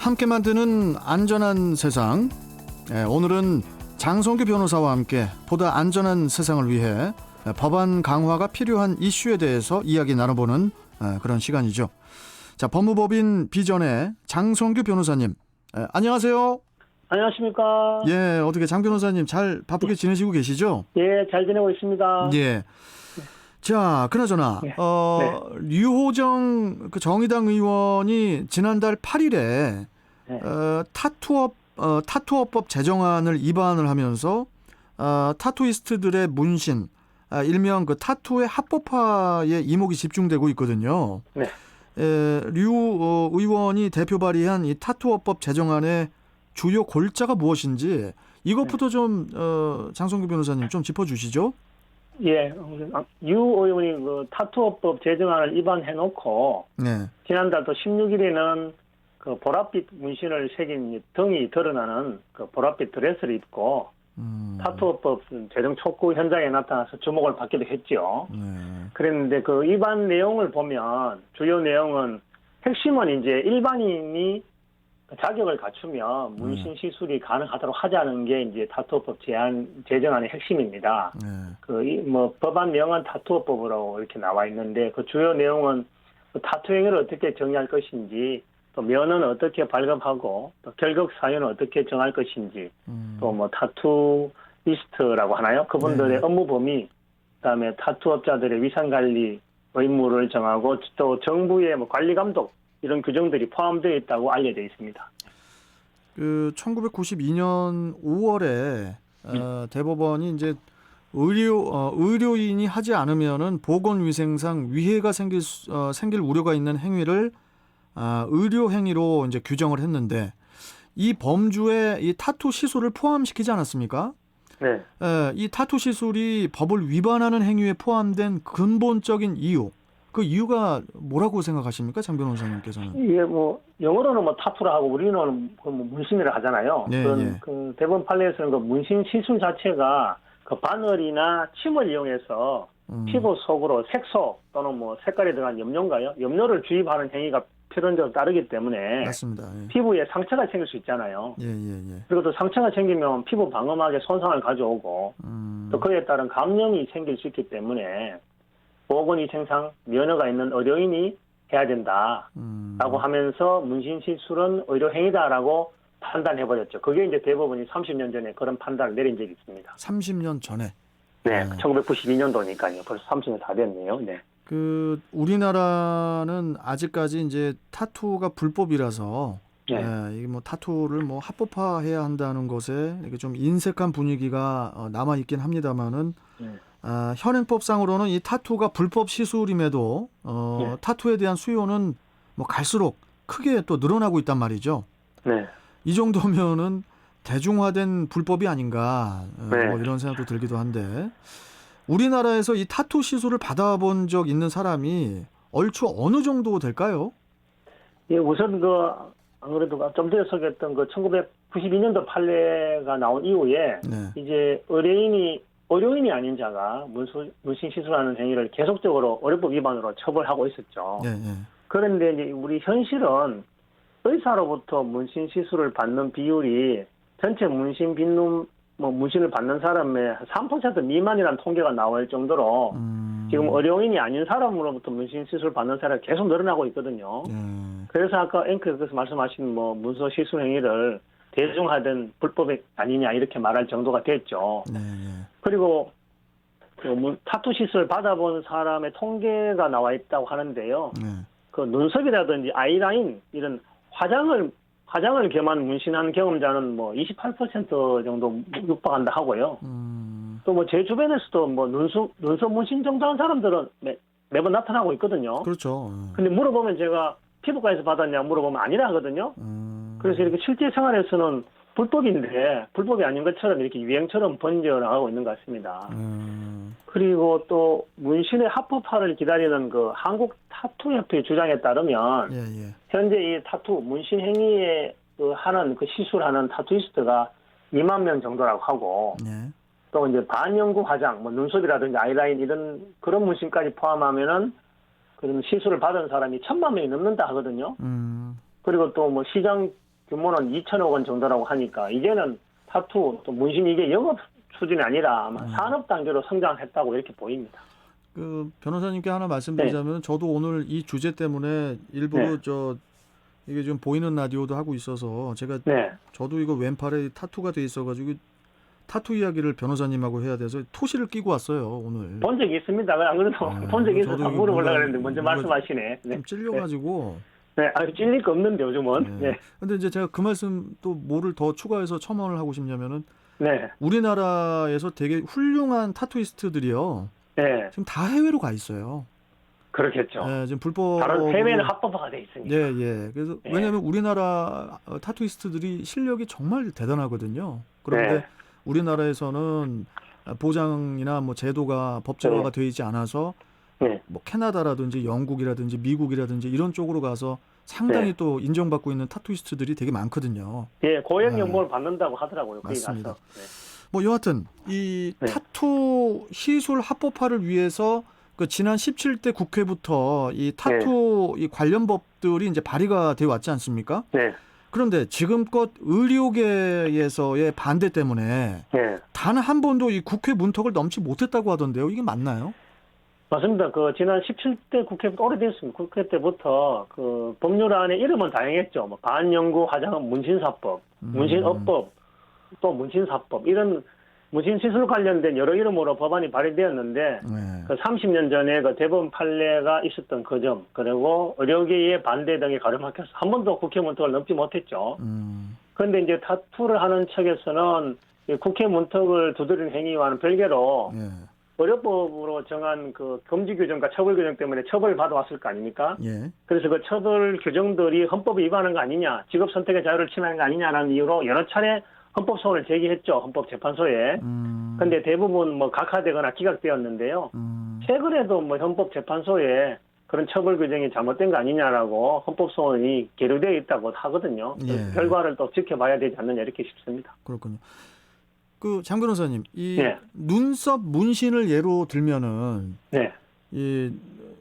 함께 만드는 안전한 세상. 예, 오늘은 장성규 변호사와 함께 보다 안전한 세상을 위해 법안 강화가 필요한 이슈에 대해서 이야기 나눠보는 예, 그런 시간이죠. 자, 법무법인 비전의 장성규 변호사님. 예, 안녕하세요. 안녕하십니까? 예, 어떻게 장 변호사님 잘 바쁘게 지내시고 계시죠? 예, 잘 지내고 있습니다. 예. 자, 그나저나 네. 어, 류호정 그 정의당 의원이 지난달 8일에 네. 어, 타투업 어, 타투어법 제정안을 입안을 하면서 어, 타투이스트들의 문신, 아, 일명 그 타투의 합법화에 이목이 집중되고 있거든요. 네. 에, 류 어, 의원이 대표 발의한 이 타투어법 제정안의 주요 골자가 무엇인지 이것부터 네. 좀 어, 장성규 변호사님 좀 짚어주시죠. 예, 아, 유 의원이 그 타투어법 제정안을 입안해놓고 네. 지난달도 16일에는 그 보랏빛 문신을 새긴 등이 드러나는 그 보랏빛 드레스를 입고 음, 타투어법 제정 촉구 현장에 나타나서 주목을 받기도 했죠. 네. 그랬는데 그 입안 내용을 보면 주요 내용은 핵심은 이제 일반인이 자격을 갖추면 문신 시술이 가능하도록 하자는 게 이제 타투어법 제안 제정안의 핵심입니다. 네. 그뭐 법안 명은 타투어법으로 이렇게 나와 있는데 그 주요 내용은 그 타투 행위를 어떻게 정의할 것인지 또 면은 어떻게 발급하고 또 결격 사유는 어떻게 정할 것인지 음, 또뭐 타투 리스트라고 하나요? 그분들의 네. 업무 범위, 그다음에 타투업자들의 위상 관리 의무를 정하고 또 정부의 뭐 관리 감독 이런 규정들이 포함되어 있다고 알려져 있습니다. 그 1992년 5월에 네. 어, 대법원이 이제 의료 어, 의료인이 하지 않으면은 보건 위생상 위해가 생길 수- 어, 생길 우려가 있는 행위를 아, 의료 행위로 이제 규정을 했는데 이 범주에 이 타투 시술을 포함시키지 않았습니까? 네. 에, 이 타투 시술이 법을 위반하는 행위에 포함된 근본적인 이유 그 이유가 뭐라고 생각하십니까, 장 변호사님께서는? 이게 뭐 영어로는 뭐 타투라 하고 우리는 그 뭐 문신이라 하잖아요. 네, 그런 예. 그 대법원 판례에서는 그 문신 시술 자체가 그 바늘이나 침을 이용해서 음, 피부 속으로 색소 또는 뭐 색깔이 들어간 염료인가요? 염료를 주입하는 행위가 필연적으로 따르기 때문에 맞습니다. 예. 피부에 상처가 생길 수 있잖아요. 예, 예, 예. 그리고 또 상처가 생기면 피부 방어막에 손상을 가져오고 음, 또 그에 따른 감염이 생길 수 있기 때문에 보건위생상 면허가 있는 의료인이 해야 된다라고 음, 하면서 문신 시술은 의료 행위다라고 판단해 버렸죠. 그게 이제 대법원이 30년 전에 그런 판단을 내린 적이 있습니다. 30년 전에 네, 네. 1992년도니까요. 벌써 30년 다 됐네요. 네. 그 우리나라는 아직까지 이제 타투가 불법이라서 네. 예, 이게 뭐 타투를 뭐 합법화해야 한다는 것에 이게 좀 인색한 분위기가 어, 남아 있긴 합니다만은 네. 아, 현행법상으로는 이 타투가 불법 시술임에도 어, 네. 타투에 대한 수요는 뭐 갈수록 크게 또 늘어나고 있단 말이죠. 네. 이 정도면은 대중화된 불법이 아닌가 어, 네. 뭐 이런 생각도 들기도 한데 우리나라에서 이 타투 시술을 받아본 적 있는 사람이 얼추 어느 정도 될까요? 예, 우선 그, 안 그래도 좀 전에 소개했던 그 1992년도 판례가 나온 이후에 네. 이제 의료인이, 의료인이 아닌 자가 문수, 문신 시술하는 행위를 계속적으로 의료법 위반으로 처벌하고 있었죠. 예, 예. 그런데 이제 우리 현실은 의사로부터 문신 시술을 받는 비율이 전체 문신 빈눈, 뭐 문신을 받는 사람의 3% 미만이라는 통계가 나올 정도로 음, 지금 의료인이 아닌 사람으로부터 문신 시술 받는 사람이 계속 늘어나고 있거든요. 예. 그래서 아까 앵커께서 말씀하신 뭐 문서 시술 행위를 대중화된 불법이 아니냐 이렇게 말할 정도가 됐죠. 네, 예. 그리고 그 문- 타투 시술 받아본 사람의 통계가 나와 있다고 하는데요. 네. 그 눈썹이라든지 아이라인 이런 화장을 화장을 겸한 문신한 경험자는 뭐 28% 정도 육박한다 하고요. 음, 또뭐 제 주변에서도 뭐 눈썹 눈썹 문신 정도 한 사람들은 매, 매번 나타나고 있거든요. 그렇죠. 근데 물어보면 제가 피부과에서 받았냐 물어보면 아니라 하거든요. 음, 그래서 이렇게 실제 생활에서는 불법인데 불법이 아닌 것처럼 이렇게 유행처럼 번져나가고 있는 것 같습니다. 음, 그리고 또 문신의 합법화를 기다리는 그 한국 타투협회 주장에 따르면 예, 예. 현재 이 타투 문신 행위에 그 하는 그 시술하는 타투이스트가 2만 명 정도라고 하고 네. 또 이제 반영구 화장, 뭐 눈썹이라든지 아이라인 이런 그런 문신까지 포함하면은 그런 시술을 받은 사람이 천만 명이 넘는다 하거든요. 음, 그리고 또 뭐 시장 규모는 2천억 원 정도라고 하니까 이제는 타투 또 문신 이게 영업 수준이 아니라 아마 음. 산업 단계로 성장했다고 이렇게 보입니다. 그 변호사님께 하나 말씀드리자면 저도 오늘 이 주제 때문에 일부러 네. 저 이게 좀 보이는 라디오도 하고 있어서 제가 네. 저도 이거 왼팔에 타투가 돼 있어가지고 타투 이야기를 변호사님하고 해야 돼서 토시를 끼고 왔어요 오늘. 본 적이 있습니다. 안 그래도 아, 본 적이 있어서 물어보려고 했는데 먼저 말씀하시네. 네. 좀 찔려가지고. 네. 아, 찔릴 거 없는데 요즘은. 네. 네. 근데 이제 제가 그 말씀 또 뭐를 더 추가해서 첨언을 하고 싶냐면은 네. 우리나라에서 되게 훌륭한 타투이스트들이요. 네. 지금 다 해외로 가 있어요. 그렇겠죠. 예, 지금 불법. 다른 해외는 합법화가 돼 있으니까. 예, 예. 그래서 예. 왜냐하면 우리나라 어, 타투이스트들이 실력이 정말 대단하거든요. 그런데 네. 우리나라에서는 보장이나 뭐 제도가 법제화가 되어 있지 않아서 네. 뭐 캐나다라든지 영국이라든지 미국이라든지 이런 쪽으로 가서 상당히 네. 또 인정받고 있는 타투이스트들이 되게 많거든요. 예, 고액 네. 연봉을 받는다고 하더라고요. 맞습니다. 네. 뭐 여하튼 이 네. 타투 시술 합법화를 위해서 그 지난 17대 국회부터 이 타투 이 관련 법들이 이제 발의가 되어 왔지 않습니까? 네. 그런데 지금껏 의료계에서의 반대 때문에 네. 단한 번도 이 국회 문턱을 넘지 못했다고 하던데요. 이게 맞나요? 맞습니다. 그 지난 17대 국회부터 오래됐습니다. 국회 때부터 그 법률안에 이름은 다양했죠. 뭐 반영구 화장은 문신사법, 음. 문신업법, 또 문신사법 이런 문신 시술 관련된 여러 이름으로 법안이 발의되었는데 네. 그 30년 전에 그 대법원 판례가 있었던 그 점, 그리고 의료계의 반대 등이 가로막혀서 한 번도 국회 문턱을 넘지 못했죠. 음. 그런데 이제 타투를 하는 측에서는 이 국회 문턱을 두드리는 행위와는 별개로 예. 의료법으로 정한 그 금지 규정과 처벌 규정 때문에 처벌을 받아왔을 거 아닙니까? 예. 그래서 그 처벌 규정들이 헌법에 위반하는 거 아니냐, 직업 선택의 자유를 침해하는 거 아니냐라는 이유로 여러 차례 헌법 소원을 제기했죠, 헌법재판소에. 음. 근데 대부분 뭐 각하되거나 기각되었는데요. 음. 최근에도 뭐 헌법재판소에 그런 처벌 규정이 잘못된 거 아니냐라고 헌법 소원이 계류되어 있다고 하거든요. 예. 그 결과를 또 지켜봐야 되지 않느냐 이렇게 싶습니다. 그렇군요. 그장 변호사님, 이 네. 눈썹 문신을 예로 들면은 네, 이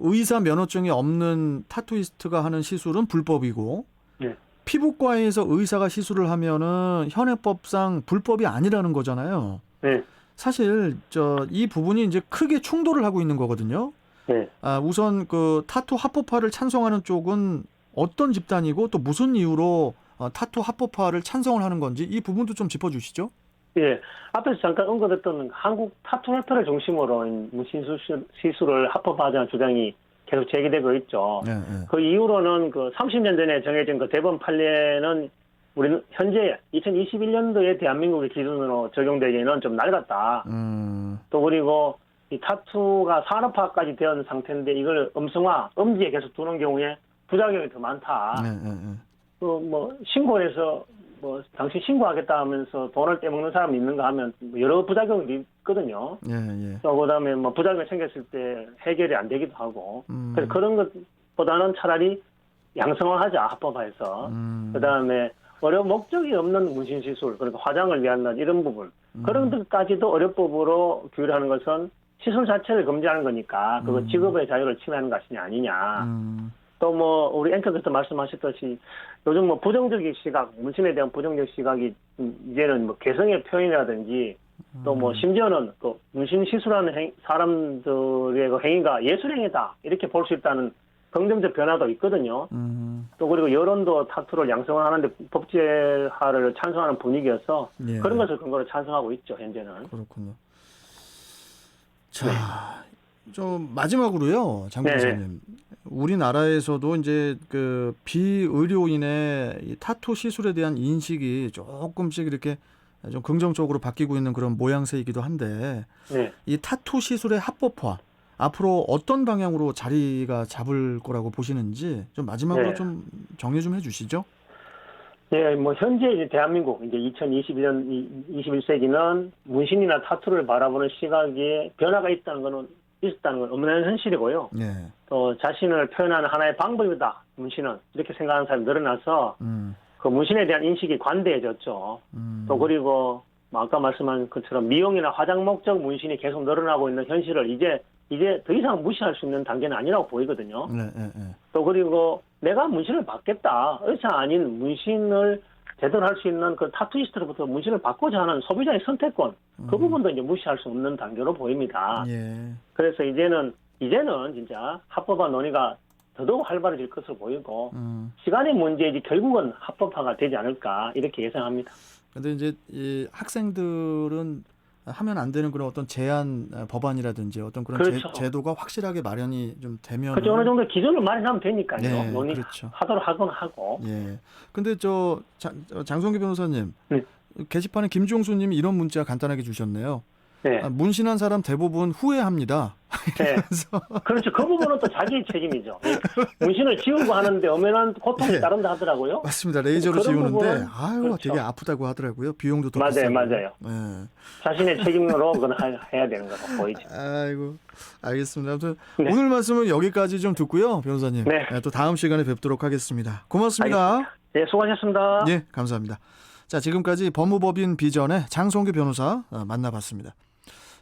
의사 면허증이 없는 타투이스트가 하는 시술은 불법이고 네. 피부과에서 의사가 시술을 하면은 현행법상 불법이 아니라는 거잖아요. 네, 사실 저 이 부분이 이제 크게 충돌을 하고 있는 거거든요. 네. 아, 우선 그 타투 합법화를 찬성하는 쪽은 어떤 집단이고 또 무슨 이유로 어, 타투 합법화를 찬성을 하는 건지 이 부분도 좀 짚어주시죠. 예, 앞에서 잠깐 언급했던 한국 타투레터를 중심으로 문신 시술, 시술을 합법화하자는 주장이 계속 제기되고 있죠. 네, 네. 그 이후로는 그 30년 전에 정해진 그 대법원 판례는 우리는 현재 2021년도에 대한민국의 기준으로 적용되기에는 좀 낡았다. 음, 또 그리고 이 타투가 산업화까지 되어 상태인데 이걸 음성화, 음지에 계속 두는 경우에 부작용이 더 많다. 네, 네, 네. 그뭐 신고해서 뭐 당신 신고하겠다 하면서 돈을 떼먹는 사람이 있는가 하면 뭐 여러 부작용이 있거든요. 예, 예. 또 그다음에 뭐 부작용이 생겼을 때 해결이 안 되기도 하고. 음, 그래서 그런 것보다는 차라리 양성화하자 합법화해서. 음, 그다음에 어려 목적이 없는 문신 시술 그러니까 화장을 위한 날 이런 부분 음. 그런 것까지도 어렵법으로 규율하는 것은 시술 자체를 금지하는 거니까 그거 음. 직업의 자유를 침해하는 것이 아니냐. 음, 또뭐 우리 앵커께서 말씀하셨듯이 요즘 뭐 부정적인 시각, 문신에 대한 부정적 시각이 음, 이제는 뭐 개성의 표현이라든지 또 음. 뭐 심지어는 또 문신 시술하는 행- 사람들의 그 행위가 예술 행위다 이렇게 볼 수 있다는 긍정적 변화도 있거든요. 음, 또 그리고 여론도 타투를 양성하는데 법제화를 찬성하는 분위기여서 예. 그런 것을 근거로 찬성하고 있죠 현재는. 그렇군요. 자, 좀 마지막으로요, 장 네. 변호사님. 우리나라에서도 이제 그 비의료인의 이 타투 시술에 대한 인식이 조금씩 이렇게 좀 긍정적으로 바뀌고 있는 그런 모양새이기도 한데 네. 이 타투 시술의 합법화 앞으로 어떤 방향으로 자리가 잡을 거라고 보시는지 좀 마지막으로 네. 좀 정리 좀 해주시죠. 네, 뭐 현재 이제 대한민국 이제 2021년 21세기는 문신이나 타투를 바라보는 시각에 변화가 있다는 거는 있었다는 건 없는 현실이고요. 예, 또 자신을 표현하는 하나의 방법이다. 문신은 이렇게 생각하는 사람이 늘어나서 음, 그 문신에 대한 인식이 관대해졌죠. 음, 또 그리고 뭐 아까 말씀한 것처럼 미용이나 화장 목적 문신이 계속 늘어나고 있는 현실을 이제 이제 더 이상 무시할 수 있는 단계는 아니라고 보이거든요. 네, 네, 네. 또 그리고 내가 문신을 받겠다. 의사 아닌 문신을 제대로 할 수 있는 그 타투이스트로부터 문신을 받고자 하는 소비자의 선택권 그 부분도 이제 무시할 수 없는 단계로 보입니다. 예. 그래서 이제는 이제는 진짜 합법화 논의가 더더욱 활발해질 것으로 보이고 음. 시간의 문제이지 결국은 합법화가 되지 않을까 이렇게 예상합니다. 근데 이제 이 학생들은 하면 안 되는 그런 어떤 제한 어, 법안이라든지 어떤 그런 그렇죠. 제, 도가 확실하게 마련이 좀 되면 그죠 어느 정도 기준을 마련하면 되니까요. 네, 논의하도록 그렇죠. 하건 하고. 예. 근데 저 장, 어, 장성기 변호사님 네. 게시판에 김종수 님이 이런 문자 간단하게 주셨네요. 네. 아, 문신한 사람 대부분 후회합니다. 네. 그렇죠. 그 부분은 또 자기 책임이죠. 문신을 지우고 하는데 엄연한 고통이 네. 따른다 하더라고요. 맞습니다. 레이저로 지우는데 부분은 아유 그렇죠. 되게 아프다고 하더라고요. 비용도 더 맞아요. 맞아요. 예. 자신의 책임으로 그건 하- 해야 되는 거로 보이죠. 아이고 알겠습니다. 아무튼 네. 오늘 말씀은 여기까지 좀 듣고요, 변호사님. 네. 예, 또 다음 시간에 뵙도록 하겠습니다. 고맙습니다. 네, 수고하셨습니다. 예, 감사합니다. 자, 지금까지 법무법인 비전의 장성규 변호사 어, 만나봤습니다.